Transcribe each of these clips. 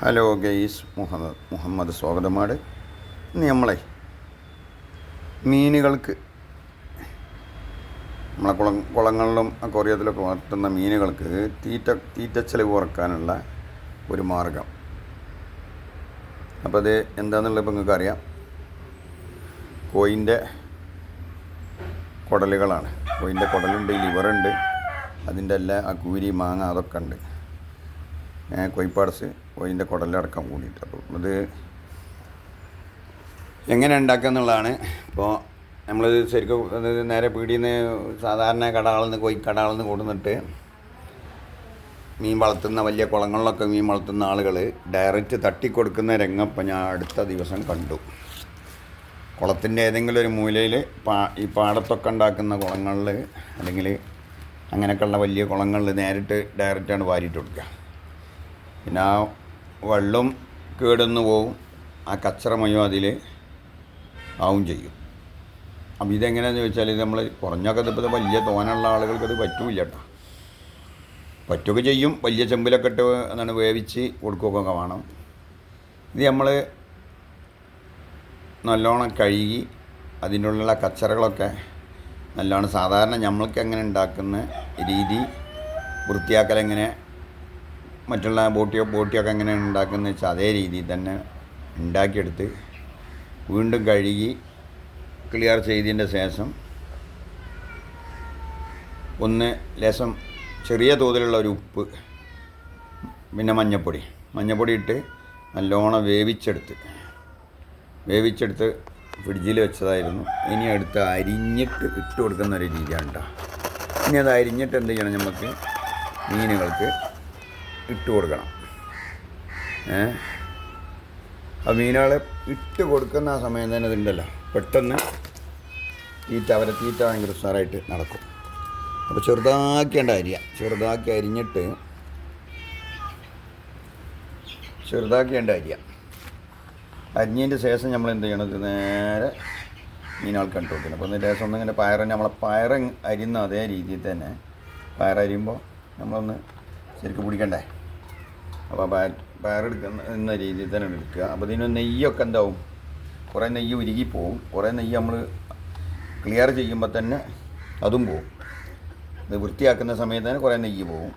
Hello guys Muhammad Muhammad സ്വാഗതമാണ്. ഇന്ന് നമ്മളെ മീനുകൾക്ക് നമ്മളെ കുളം കുളങ്ങളിലും അക്വറിയത്തിലൊക്കെ വളർത്തുന്ന മീനുകൾക്ക് തീറ്റ തീറ്റ ചെലവ് കുറക്കാനുള്ള ഒരു മാർഗം. അപ്പോൾ അത് എന്താണെന്നുള്ളത് ഇപ്പോൾ നിങ്ങൾക്ക് അറിയാം. കോയിന്റെ കുടലുകളാണ്. കോയിന്റെ കുടലുണ്ട് ലിവറുണ്ട് അതിന്റെ എല്ലാം ആ കൂരി മാങ്ങ അതൊക്കെ ഉണ്ട്. കൊയ്പ്പാടസ് കോയിന്റെ കുടലടക്കം കൂടിയിട്ട്. അപ്പോൾ അത് എങ്ങനെ ഉണ്ടാക്കുക എന്നുള്ളതാണ്. ഇപ്പോൾ നമ്മൾ ശരിക്കും നേരെ പീടിയിൽ നിന്ന് സാധാരണ കടകളിൽ നിന്ന് കോയി കടകളിൽ നിന്ന് കൊടുന്നിട്ട് മീൻ വളർത്തുന്ന വലിയ കുളങ്ങളിലൊക്കെ മീൻ വളർത്തുന്ന ആളുകൾ ഡയറക്റ്റ് തട്ടിക്കൊടുക്കുന്ന രംഗം ഇപ്പം ഞാൻ അടുത്ത ദിവസം കണ്ടു. കുളത്തിന്റെ ഏതെങ്കിലും ഒരു മൂലയിൽ പാ ഈ പാടത്തൊക്കെ ഉണ്ടാക്കുന്ന കുളങ്ങളിൽ അല്ലെങ്കിൽ അങ്ങനെയൊക്കെയുള്ള വലിയ കുളങ്ങളിൽ നേരിട്ട് ഡയറക്റ്റാണ് വാരിയിട്ട് കൊടുക്കുക. പിന്നെ ആ വെള്ളം കേടുന്നു പോവും. ആ കച്ചറ മയോ അതിൽ ആവും ചെയ്യും. അപ്പം ഇതെങ്ങനെയാണെന്ന് ചോദിച്ചാൽ ഇത് നമ്മൾ കുറഞ്ഞൊക്കെ ഇപ്പോൾ വലിയ തോനുള്ള ആളുകൾക്ക് അത് പറ്റൂല കേട്ടോ. പറ്റുകയൊക്കെ ചെയ്യും. വലിയ ചെമ്പിലൊക്കെ ഇട്ട് എന്താണ് വേവിച്ച് കൊടുക്കുകയൊക്കെ വേണം. ഇത് നമ്മൾ നല്ലോണം കഴുകി അതിന്റെ ഉള്ളിലുള്ള കച്ചറകളൊക്കെ നല്ലോണം സാധാരണ നമ്മൾക്ക് എങ്ങനെ ഉണ്ടാക്കുന്ന രീതി വൃത്തിയാക്കൽ എങ്ങനെ മറ്റുള്ള ബോട്ടിയോ ബോട്ടിയൊക്കെ എങ്ങനെ ഉണ്ടാക്കുന്നത് വെച്ചാൽ അതേ രീതിയിൽ തന്നെ ഉണ്ടാക്കിയെടുത്ത് വീണ്ടും കഴുകി ക്ലിയർ ചെയ്തതിന്റെ ശേഷം ഒന്ന് ലേശം ചെറിയ തോതിലുള്ള ഒരു ഉപ്പ് പിന്നെ മഞ്ഞപ്പൊടി. മഞ്ഞപ്പൊടി ഇട്ട് നല്ലോണം വേവിച്ചെടുത്ത് വേവിച്ചെടുത്ത് ഫ്രിഡ്ജിൽ വെച്ചതായിരുന്നു. ഇനി അടുത്ത് അരിഞ്ഞിട്ട് ഇട്ട് കൊടുക്കുന്ന ഒരു രീതിയാണ് കേട്ടോ ഇനി അത് അരിഞ്ഞിട്ട് എന്ത് ചെയ്യണം നമുക്ക് മീനുകൾക്ക് ഇട്ട് കൊടുക്കണം. ഏ? ആ മീനുകളെ ഇട്ട് കൊടുക്കുന്ന ആ സമയം തന്നെ ഇതുണ്ടല്ലോ. പെട്ടെന്ന് തീറ്റ അവരെ തീറ്റ ഭയങ്കര ഉഷാറായിട്ട് നടക്കും. അപ്പോൾ ചെറുതാക്കേണ്ട അരിയ. ചെറുതാക്കി അരിഞ്ഞിട്ട് ചെറുതാക്കേണ്ട അരിയ. അരിഞ്ഞതിന്റെ ശേഷം നമ്മൾ എന്ത് ചെയ്യണത് നേരെ മീനുകൾക്ക് ഇട്ട് കൊടുക്കണം. അപ്പോൾ അതിന്റെ ശേഷം ഒന്നിങ്ങനെ പയറ് നമ്മളെ പയറ് അരിയുന്ന അതേ രീതിയിൽ തന്നെ. പയറരിയുമ്പോൾ നമ്മളൊന്ന് ശരിക്കും പിടിക്കണ്ടേ? അപ്പോൾ പയറെടുക്കുന്ന രീതിയിൽ തന്നെ എടുക്കുക. അപ്പോൾ ഇതിന് നെയ്യൊക്കെ എന്താവും? കുറേ നെയ്യ് ഉരുകി പോവും. കുറേ നെയ്യ് നമ്മൾ ക്ലിയർ ചെയ്യുമ്പോൾ തന്നെ അതും പോവും. ഇത് വൃത്തിയാക്കുന്ന സമയത്ത് തന്നെ കുറേ നെയ്യ് പോവും.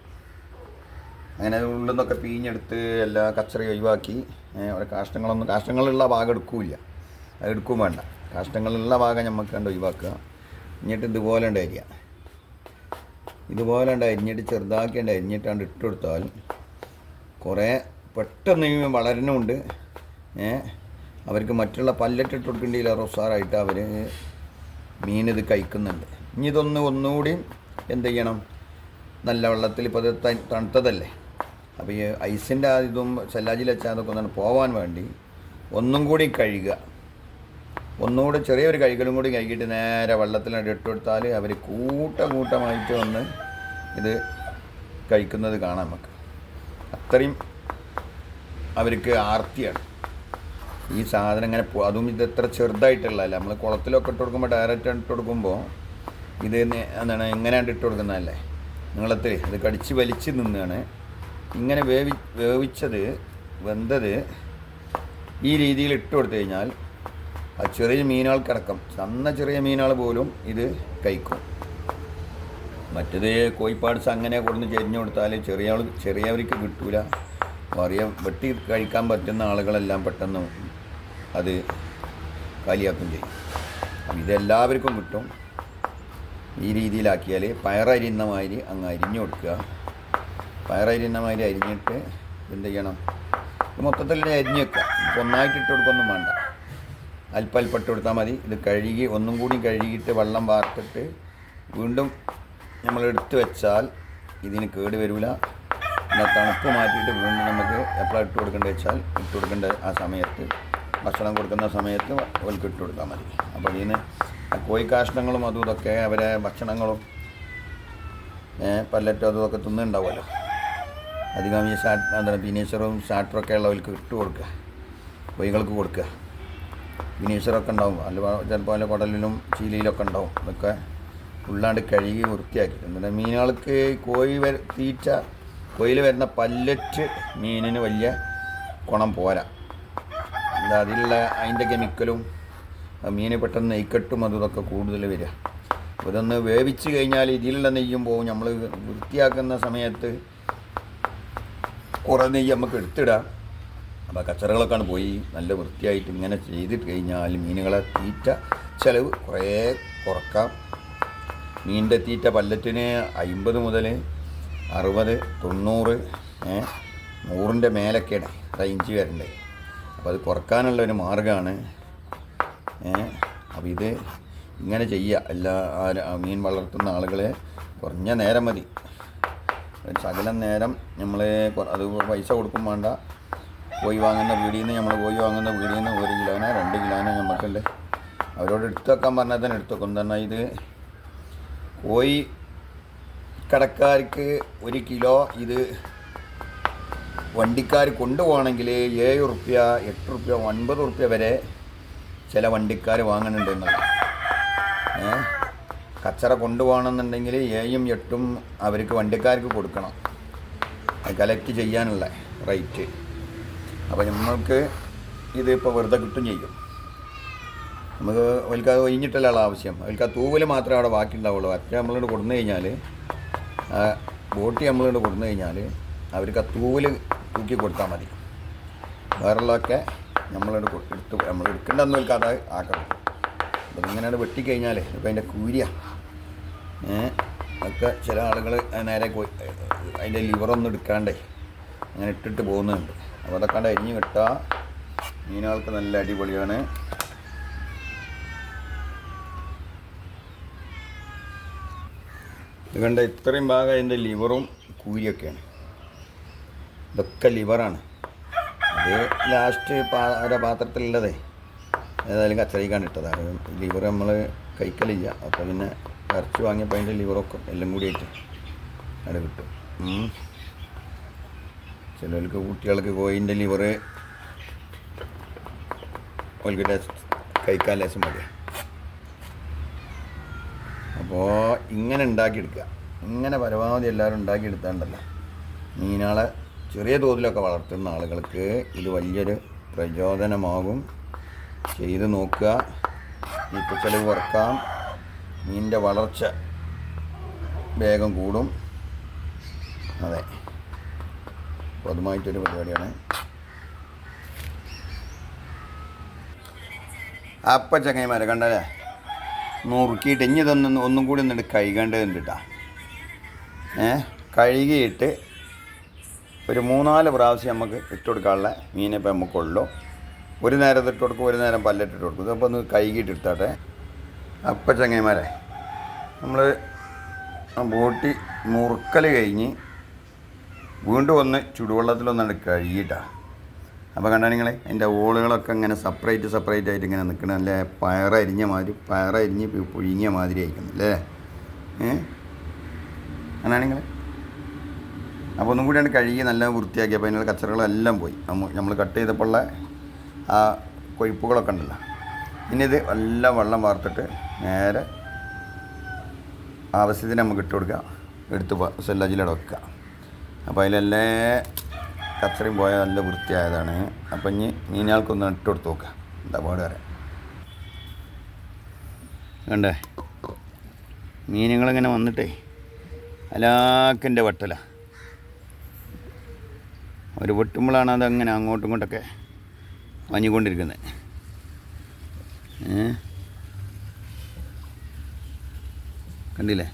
അങ്ങനെ ഉള്ളിൽ നിന്നൊക്കെ പീഞ്ഞെടുത്ത് എല്ലാ കച്ചറി ഒഴിവാക്കി അവിടെ കാഷ്ടങ്ങളൊന്നും കാഷ്ടങ്ങളുള്ള ഭാഗം എടുക്കില്ല. അത് എടുക്കും വേണ്ട. കാഷ്ടങ്ങളുള്ള ഭാഗം നമുക്ക് കണ്ട് ഒഴിവാക്കുക. എന്നിട്ട് ഇതുപോലെ ഉണ്ട് അരിയ ഇതുപോലെ ഉണ്ട് അരിഞ്ഞിട്ട് ചെറുതാക്കി ഉണ്ട് അരിഞ്ഞിട്ടാണ്ട് ഇട്ട് കുറേ പെട്ടെന്ന് വളരണമുണ്ട് അവർക്ക് മറ്റുള്ള പല്ലറ്റിട്ട് കൊടുക്കേണ്ടിയില്ല റൊസാറായിട്ട് അവർ മീൻ ഇത് കഴിക്കുന്നുണ്ട്. ഇനി ഇതൊന്ന് ഒന്നുകൂടി എന്ത് ചെയ്യണം? നല്ല വെള്ളത്തിൽ ഇപ്പോൾ ഇത് തണുത്തതല്ലേ? അപ്പോൾ ഈ ഐസിന്റെ ആ ഇതും ചെല്ലാജിൽ വെച്ചാൽ അതൊക്കെ ഒന്നാണ് പോവാൻ വേണ്ടി ഒന്നും കൂടി കഴുകുക. ഒന്നുകൂടി ചെറിയൊരു കഴുകലും കൂടി കഴുകിയിട്ട് നേരെ വെള്ളത്തിൽ ഇട്ട് കൊടുത്താൽ അവർ കൂട്ട കൂട്ടമായിട്ട് വന്ന് ഇത് കഴിക്കുന്നത് കാണാം നമുക്ക്. അത്രയും അവർക്ക് ആർത്തിയാണ്. ഈ സാധനം ഇങ്ങനെ അതും ഇത് എത്ര ചെറുതായിട്ടുള്ളതല്ല നമ്മൾ കുളത്തിലൊക്കെ ഇട്ട് കൊടുക്കുമ്പോൾ ഡയറക്റ്റ് ഇട്ട് കൊടുക്കുമ്പോൾ ഇത് എന്താണ് എങ്ങനെയാണ് ഇട്ട് കൊടുക്കുന്നതല്ലേ നീളത്തിൽ ഇത് കടിച്ച് വലിച്ച് നിന്നാണ്. ഇങ്ങനെ വേവി വേവിച്ചത് വെന്തത് ഈ രീതിയിൽ ഇട്ട് കൊടുത്തു കഴിഞ്ഞാൽ ആ ചെറിയ മീനുകൾക്കടക്കം ചെറിയ മീനുകൾ പോലും ഇത് കഴിക്കും. മറ്റത് കോഴിപ്പാട്സ് അങ്ങനെ കൊടുന്ന് ചെരിഞ്ഞു കൊടുത്താൽ ചെറിയ ചെറിയവർക്ക് കിട്ടൂല. വലിയ വെട്ടി കഴിക്കാൻ പറ്റുന്ന ആളുകളെല്ലാം പെട്ടെന്ന് അത് കാലിയാക്കും ചെയ്യും. ഇതെല്ലാവർക്കും കിട്ടും. ഈ രീതിയിലാക്കിയാൽ പയറരിയുന്ന മാതിരി അങ്ങ് അരിഞ്ഞു കൊടുക്കുക. പയറരിയുന്ന മാതിരി അരിഞ്ഞിട്ട് എന്ത് ചെയ്യണം മൊത്തത്തിൽ അരിഞ്ഞു വെക്കുക. ഇപ്പം ഒന്നായിട്ട് ഇട്ട് കൊടുക്കൊന്നും വേണ്ട. അല്പം അല്പം ഇട്ട് കൊടുത്താൽ മതി. ഇത് കഴുകി ഒന്നും കൂടി കഴുകിയിട്ട് വെള്ളം വാർത്തിട്ട് വീണ്ടും നമ്മൾ എടുത്തു വെച്ചാൽ ഇതിന് കേട് വരില്ല. പിന്നെ തണുപ്പ് മാറ്റിയിട്ട് വീണ്ടും നമുക്ക് എപ്പോഴാണ് ഇട്ട് കൊടുക്കേണ്ടത് വെച്ചാൽ ഇട്ട് കൊടുക്കേണ്ട ആ സമയത്ത് ഭക്ഷണം കൊടുക്കുന്ന സമയത്ത് അവർക്ക് ഇട്ട് കൊടുത്താൽ മതി. അപ്പോൾ ഇതിന് കോഴി കാഷ്ണങ്ങളും അതും ഇതൊക്കെ അവരെ ഭക്ഷണങ്ങളും പല്ലറ്റും അതും ഇതൊക്കെ തിന്നുണ്ടാവുമല്ലോ അധികം ഈ ഷാട്ട് എന്താണ് ഫിനീഷറും ഷാട്ടറൊക്കെ ഉള്ളവർക്ക് ഇട്ട് കൊടുക്കുക. കോഴികൾക്ക് കൊടുക്കുക. ഫിനീഷറൊക്കെ ഉണ്ടാവും. അല്ല ചിലപ്പോൾ അതിന്റെ കുടലിലും ചീലിയിലൊക്കെ ഉണ്ടാവും. അതൊക്കെ ഉള്ളാണ്ട് കഴുകി വൃത്തിയാക്കി എന്നിട്ട് മീനുകൾക്ക് കോഴി വര തീറ്റ കോയിൽ വരുന്ന പല്ലറ്റ് മീനിന് വലിയ കുണം പോരാ. എന്താ അതിലുള്ള അതിന്റെ കെമിക്കലും മീൻ പെട്ടെന്ന് നെയ്ക്കെട്ടും അതും ഇതൊക്കെ കൂടുതൽ വരിക. ഇതൊന്ന് വേവിച്ച് കഴിഞ്ഞാൽ ഇതിലുള്ള നെയ്യും പോവും. നമ്മൾ വൃത്തിയാക്കുന്ന സമയത്ത് കുറേ നെയ്യ് നമുക്ക് എടുത്തിടാം. അപ്പോൾ കച്ചറകളൊക്കെയാണ് പോയി. നല്ല വൃത്തിയായിട്ട് ഇങ്ങനെ ചെയ്തിട്ട് കഴിഞ്ഞാൽ മീനുകളെ തീറ്റ ചിലവ് കുറേ കുറക്കാം. മീനിന്റെ തീറ്റ പല്ലറ്റിന് അമ്പത് മുതൽ അറുപത് തൊണ്ണൂറ് നൂറിന്റെ മേലൊക്കെയാണ് റേഞ്ച് വരണ്ടേ. അപ്പോൾ അത് കുറക്കാനുള്ള ഒരു മാർഗമാണ്. അപ്പോൾ ഇത് ഇങ്ങനെ ചെയ്യുക. എല്ലാ മീൻ വളർത്തുന്ന ആളുകളെ കുറഞ്ഞ നേരം മതി. ശകലം നേരം നമ്മൾ അത് പൈസ കൊടുക്കും വേണ്ട. പോയി വാങ്ങുന്ന വീടിൽ നിന്ന് നമ്മൾ പോയി വാങ്ങുന്ന വീടിൽ നിന്ന് ഒരു കിലോനോ രണ്ട് കിലോനോ നമുക്കല്ലേ അവരോട് എടുത്തു വെക്കാൻ പറഞ്ഞാൽ തന്നെ എടുത്തു വെക്കും. തന്നെ ഇത് കോഴി കടക്കാർക്ക് ഒരു കിലോ ഇത് വണ്ടിക്കാർ കൊണ്ടുപോകണമെങ്കിൽ ഏഴ് റുപ്യ എട്ട് റുപ്യ ഒൻപത് റുപ്യ വരെ ചില വണ്ടിക്കാർ വാങ്ങുന്നുണ്ട് ഏ? കച്ചറ കൊണ്ടുപോകണമെന്നുണ്ടെങ്കിൽ ഏഴും എട്ടും അവർക്ക് വണ്ടിക്കാർക്ക് കൊടുക്കണം. കലക്ട് ചെയ്യാനുള്ള റേറ്റ് അപ്പോൾ നമ്മൾക്ക് ഇത് ഇപ്പോൾ വെറുതെ കിട്ടും ചെയ്യും. നമുക്ക് അവർക്ക് അത് ഒഴിഞ്ഞിട്ടല്ല ആവശ്യം. അവർക്ക് ആ തൂവൽ മാത്രമേ അവിടെ ബാക്കി ഉണ്ടാവുള്ളൂ അറ്റ നമ്മളോട് കൊടുന്നു കഴിഞ്ഞാൽ ആ ബോട്ടി നമ്മളോട് കൊടുന്നു കഴിഞ്ഞാൽ അവർക്ക് ആ തൂവൽ തൂക്കി കൊടുത്താൽ മതി. വേറെയുള്ളതൊക്കെ നമ്മളോട് എടുത്ത് നമ്മൾ എടുക്കേണ്ടെന്ന് അവർക്ക് അത് ആക്കണം. അപ്പം ഇങ്ങനെയാണ് വെട്ടിക്കഴിഞ്ഞാൽ ഇപ്പം അതിന്റെ കൂരിയ ഒക്കെ ചില ആളുകൾ നേരെ അതിന്റെ ലിവറൊന്നും എടുക്കാണ്ടേ അങ്ങനെ ഇട്ടിട്ട് പോകുന്നുണ്ട്. അപ്പോൾ അതൊക്കെ അരിഞ്ഞ് കിട്ടുക മീനുകൾക്ക് നല്ല അടിപൊളിയാണ്. കണ്ട ഇത്രയും ഭാഗം അതിന്റെ ലിവറും കൂരിയൊക്കെയാണ് ഇതൊക്കെ ലിവറാണ്. അത് ലാസ്റ്റ് പാ പാത്രത്തിലുള്ളതേ. ഏതായാലും കച്ചറിക്കാണ് ഇട്ടതാണ് ലിവർ നമ്മൾ കഴിക്കലില്ല. അപ്പോൾ പിന്നെ ഇറച്ചി വാങ്ങിയപ്പോൾ അതിന്റെ ലിവറൊക്കെ എല്ലാം കൂടി ആയിട്ട് അവിടെ കിട്ടും. ചിലർക്ക് കുട്ടികൾക്ക് കോയിന്റെ ഓൾക്ക് ടേസ്റ്റ് കഴിക്കാൻ ലേശം മതി അപ്പോൾ ഇങ്ങനെ ഉണ്ടാക്കിയെടുക്കുക. ഇങ്ങനെ പരമാവധി എല്ലാവരും ഉണ്ടാക്കിയെടുത്താണ്ടല്ലോ. മീനാളെ ചെറിയ തോതിലൊക്കെ വളർത്തുന്ന ആളുകൾക്ക് ഇത് വലിയൊരു പ്രചോദനമാകും. ചെയ്ത് നോക്കുക. ഇപ്പോൾ ചിലവ് കുറക്കാം. മീനിന്റെ വളർച്ച വേഗം കൂടും. അതെ. അതുമായിട്ടൊരു പരിപാടിയാണ്. അപ്പം ചങ്ങൈമാരെ കണ്ടല്ലേ? നുറുക്കിയിട്ട് ഇനി ഇതൊന്നും ഒന്നും കൂടി ഒന്നിട്ട് കഴുകേണ്ടതുണ്ട് കേട്ടോ ഏ കഴുകിയിട്ട് ഒരു മൂന്നാൽ പ്രാവശ്യം നമുക്ക് ഇട്ട് കൊടുക്കാനുള്ള മീനെ മീനിപ്പോൾ നമുക്കുള്ളൂ. ഒരു നേരം ഇട്ട് കൊടുക്കും ഒരു നേരം പല്ലിട്ടിട്ട് കൊടുക്കും. ഇതപ്പോൾ ഒന്ന് കഴുകിയിട്ട് ഇട്ടാട്ടെ അപ്പം ചങ്ങന്മാരെ നമ്മൾ ബോട്ടി മുറുക്കൽ കഴിഞ്ഞ് വീണ്ടും ഒന്ന് ചുടുവെള്ളത്തിലൊന്നാണ് കഴുകിയിട്ടാണ് അപ്പോൾ കണ്ടാ നിങ്ങൾ അതിന്റെ ഓളുകളൊക്കെ ഇങ്ങനെ സെപ്പറേറ്റ് സെപ്പറേറ്റ് ആയിട്ട് ഇങ്ങനെ നിൽക്കണം അല്ലേ പയറരിഞ്ഞ മാതിരി പയറരിഞ്ഞ് പുഴുങ്ങിയ മാതിരി ആയിരിക്കുന്നു അല്ലേ? ഏ? അങ്ങനെ നിങ്ങൾ അപ്പോൾ ഒന്നും കൂടിയാണ് കഴുകി നല്ല വൃത്തിയാക്കി. അപ്പോൾ അതിനുള്ള കച്ചറകളെല്ലാം പോയി. നമ്മൾ കട്ട് ചെയ്തപ്പോഴുള്ള ആ കൊഴുപ്പുകളൊക്കെ ഉണ്ടല്ലോ. ഇനി ഇത് എല്ലാം വെള്ളം വാർത്തിട്ട് നേരെ ആവശ്യത്തിന് നമുക്ക് ഇട്ട് കൊടുക്കുക. എടുത്ത് സെല്ലാജിലടക്കുക അപ്പോൾ അതിലെല്ലാം കച്ചറയും പോയ നല്ല വൃത്തിയായതാണ്. അപ്പം ഇനി മീനുകൾക്കൊന്ന് ഇട്ട് കൊടുത്ത് നോക്കുക എന്താ പാട് വരാം കണ്ടേ? മീനുകളിങ്ങനെ വന്നിട്ടേ? അലാക്കിന്റെ വട്ടല. ഒരു വെട്ടുമ്പോഴാണ് അതങ്ങനെ അങ്ങോട്ടും ഇങ്ങോട്ടൊക്കെ മഞ്ഞുകൊണ്ടിരിക്കുന്നത് ഏ? കണ്ടില്ലേ?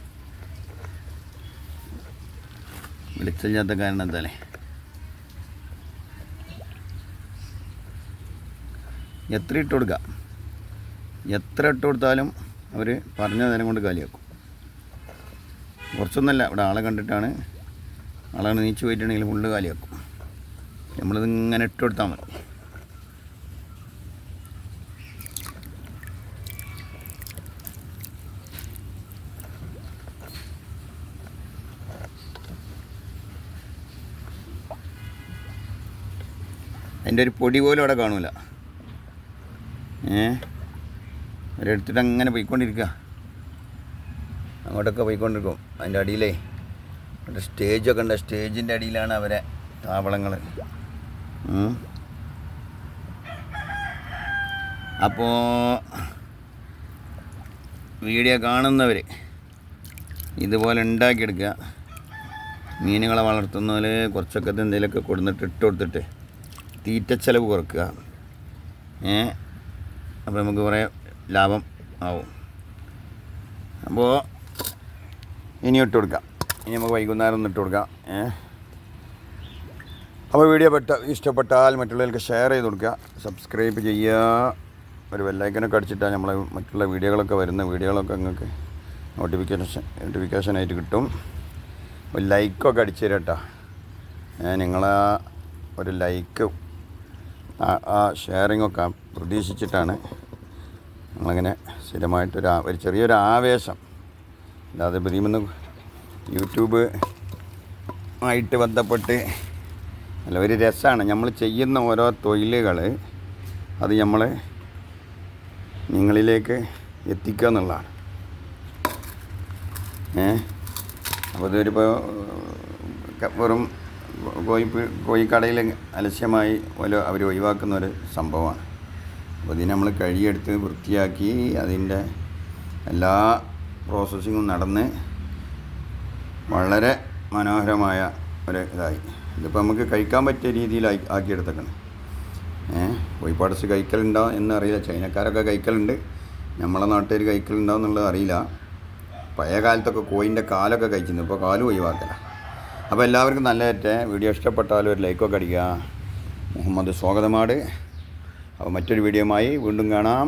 വിളിച്ചില്ലാത്ത കാരണം എന്താലേ എത്ര ഇട്ട് കൊടുക്കുക എത്ര ഇട്ട് കൊടുത്താലും അവർ പറഞ്ഞ നേരം കൊണ്ട് കാലിയാക്കും. കുറച്ചൊന്നല്ല ഇവിടെ ആളെ കണ്ടിട്ടാണ് ആളെ നീച്ച് പോയിട്ടുണ്ടെങ്കിൽ ഫുള്ള് കാലിയാക്കും. നമ്മളിത് ഇങ്ങനെ ഇട്ട് കൊടുത്താൽ മതി. അതിന്റെ ഒരു പൊടി പോലും അവിടെ കാണൂല. ഏ? അവരെടുത്തിട്ട് അങ്ങനെ പോയിക്കൊണ്ടിരിക്കുക അങ്ങോട്ടൊക്കെ പോയിക്കൊണ്ടിരിക്കും. അതിന്റെ അടിയിലേ. അവിടെ സ്റ്റേജൊക്കെ ഉണ്ട്. സ്റ്റേജിന്റെ അടിയിലാണ് അവരെ താവളങ്ങൾ. അപ്പോൾ വീഡിയോ കാണുന്നവർ ഇതുപോലെ ഉണ്ടാക്കിയെടുക്കുക. മീനുകളെ വളർത്തുന്നതിൽ കുറച്ചൊക്കെ എന്തെങ്കിലുമൊക്കെ കൊടുത്തിട്ട് ഇട്ട് കൊടുത്തിട്ട് തീറ്റ ചിലവ് കുറക്കുക. ഏ? അപ്പോൾ നമുക്ക് കുറേ ലാഭം ആവും. അപ്പോൾ ഇനി ഇട്ട് കൊടുക്കാം. ഇനി നമുക്ക് വൈകുന്നേരം ഒന്ന് ഇട്ട് കൊടുക്കാം. അപ്പോൾ വീഡിയോ പെട്ട ഇഷ്ടപ്പെട്ടാൽ മറ്റുള്ളവർക്ക് ഷെയർ ചെയ്ത് കൊടുക്കുക. സബ്സ്ക്രൈബ് ചെയ്യുക. ഒരു ബെല്ലൈക്കനൊക്കെ അടിച്ചിട്ടാൽ നമ്മളെ മറ്റുള്ള വീഡിയോകളൊക്കെ വരുന്ന വീഡിയോകളൊക്കെ നിങ്ങൾക്ക് നോട്ടിഫിക്കേഷൻ നോട്ടിഫിക്കേഷനായിട്ട് കിട്ടും. ഒരു ലൈക്കൊക്കെ അടിച്ചു തരാം കേട്ടോ. നിങ്ങളെ ഒരു ലൈക്ക് ആ ഷെയറിങ്ങൊക്കെ പ്രതീക്ഷിച്ചിട്ടാണ് ഞങ്ങളങ്ങനെ സ്ഥിരമായിട്ടൊരു ഒരു ചെറിയൊരു ആവേശം. അല്ലാതെ പ്രതിമെന്ന് യൂട്യൂബ് ആയിട്ട് ബന്ധപ്പെട്ട് അല്ല ഒരു രസമാണ്. നമ്മൾ ചെയ്യുന്ന ഓരോ തൊഴിലുകൾ അത് നമ്മൾ നിങ്ങളിലേക്ക് എത്തിക്കുക എന്നുള്ളതാണ്. ഏ? അപ്പോൾ ഇതൊരിപ്പോൾ വെറും കോഴി കോഴിക്കടയിൽ അലസ്യമായി ഓരോ അവർ ഒഴിവാക്കുന്ന ഒരു സംഭവമാണ്. അപ്പോൾ ഇതിനെ നമ്മൾ കഴിയെടുത്ത് വൃത്തിയാക്കി അതിന്റെ എല്ലാ പ്രോസസ്സിങ്ങും നടന്ന് വളരെ മനോഹരമായ ഒരു ഇതായി. ഇതിപ്പോൾ നമുക്ക് കഴിക്കാൻ പറ്റിയ രീതിയിലായി ആക്കിയെടുത്തേക്കണം. ഏഹ് കോഴിപ്പാടസ് കഴിക്കലുണ്ടോ എന്നറിയില്ല ചൈനക്കാരൊക്കെ കഴിക്കലുണ്ട്. നമ്മളെ നാട്ടുകാർ കഴിക്കലുണ്ടോ എന്നുള്ളത് അറിയില്ല. പഴയ കാലത്തൊക്കെ കോയിന്റെ കാലൊക്കെ കഴിച്ചിരുന്നു. ഇപ്പോൾ കാലും ഒഴിവാക്കല. അപ്പോൾ എല്ലാവർക്കും നല്ലതായിട്ട് വീഡിയോ ഇഷ്ടപ്പെട്ടാലും ഒരു ലൈക്കൊക്കെ അടിക്കുക. മുഹമ്മദ് സ്വാഗതമാട്. അപ്പോൾ മറ്റൊരു വീഡിയോയുമായി വീണ്ടും കാണാം.